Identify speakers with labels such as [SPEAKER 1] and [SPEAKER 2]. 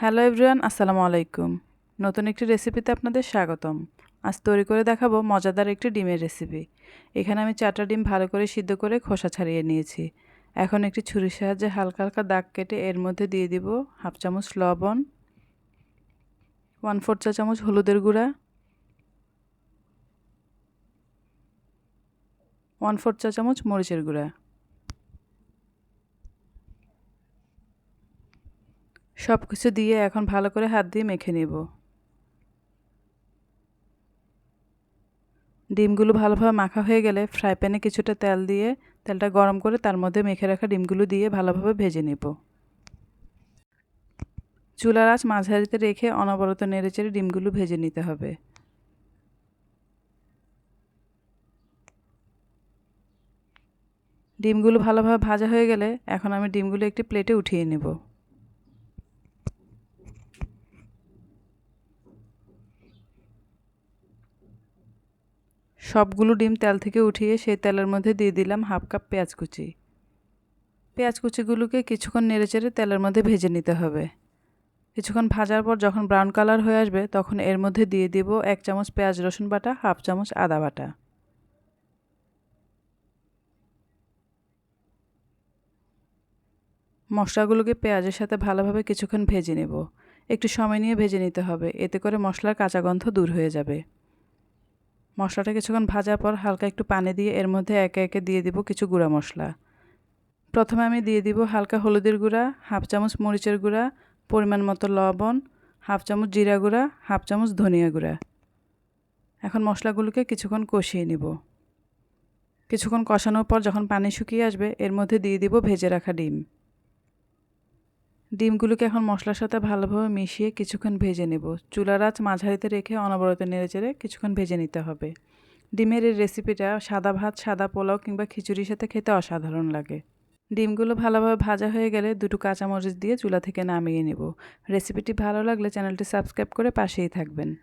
[SPEAKER 1] Hello everyone, আসসালামু আলাইকুম। নতুন একটি রেসিপিতে আপনাদের স্বাগতম। আজ তৈরি করে দেখাবো মজাদার একটি ডিমের রেসিপি। এখানে আমি চারটা ডিম ভালো করে সিদ্ধ করে খোসা ছাড়িয়ে নিয়েছি। এখন একটি ছুরির সাহায্যে হালকা হালকা দাগ কেটে এর মধ্যে দিয়ে দিব হাফ চামচ লবণ ওয়ান ফোর চা চামচ হলুদের গুঁড়া ওয়ান ফোর চা চামচ মরিচের গুঁড়া। সব কিছু দিয়ে এখন ভালো করে হাত দিয়ে মেখে নেব। ডিমগুলো ভালোভাবে মাখা হয়ে গেলে ফ্রাই প্যানে কিছুটা তেল দিয়ে তেলটা গরম করে তার মধ্যে মেখে রাখা ডিমগুলো দিয়ে ভালোভাবে ভেজে নেব। চুলার আঁচ মাঝারিতে রেখে অনবরত নেড়েচেড়ে ডিমগুলো ভেজে নিতে হবে। ডিমগুলো ভালোভাবে ভাজা হয়ে গেলে এখন আমি ডিমগুলো একটি প্লেটে উঠিয়ে নেব। সবগুলো ডিম তেল থেকে উঠিয়ে সেই তেলের মধ্যে দিয়ে দিলাম হাফ কাপ পেঁয়াজ কুচি। পেঁয়াজ কুচিগুলোকে কিছুক্ষণ নেড়েচেড়ে তেলের মধ্যে ভেজে নিতে হবে। কিছুক্ষণ ভাজার পর যখন ব্রাউন কালার হয়ে আসবে, তখন এর মধ্যে দিয়ে দিব এক চামচ পেঁয়াজ রসুন বাটা, হাফ চামচ আদা বাটা। মশলাগুলোকে পেঁয়াজের সাথে ভালোভাবে কিছুক্ষণ ভেজে নেব। একটু সময় নিয়ে ভেজে নিতে হবে, এতে করে মশলার কাঁচা গন্ধ দূর হয়ে যাবে। মশলাটা কিছুক্ষণ ভাজার পর হালকা একটু পানি দিয়ে এর মধ্যে একে একে দিয়ে দিব কিছু গুঁড়া মশলা। প্রথমে আমি দিয়ে দিব হালকা হলুদের গুঁড়া, হাফ চামচ মরিচের গুঁড়া, পরিমাণ মতো লবণ, হাফ চামচ জিরা গুঁড়া, হাফ চামচ ধনিয়া গুঁড়া। এখন মশলাগুলোকে কিছুক্ষণ কষিয়ে নিব। কিছুক্ষণ কষানোর পর যখন পানি শুকিয়ে আসবে, এর মধ্যে দিয়ে দিব ভেজে রাখা ডিম। ডিমগুলোকে এখন মশলার সাথে ভালোভাবে মিশিয়ে কিছুক্ষণ ভেজে নেব। চুলার আঁচ মাঝারিতে রেখে অনবরত নেড়েচেড়ে কিছুক্ষণ ভেজে নিতে হবে। ডিমের এই রেসিপিটা সাদা ভাত, সাদা পোলাও কিংবা খিচুড়ির সাথে খেতে অসাধারণ লাগে। ডিমগুলো ভালোভাবে ভাজা হয়ে গেলে দুটো কাঁচামরিচ দিয়ে চুলা থেকে নামিয়ে নেব। রেসিপিটি ভালো লাগলে চ্যানেলটি সাবস্ক্রাইব করে পাশেই থাকবেন।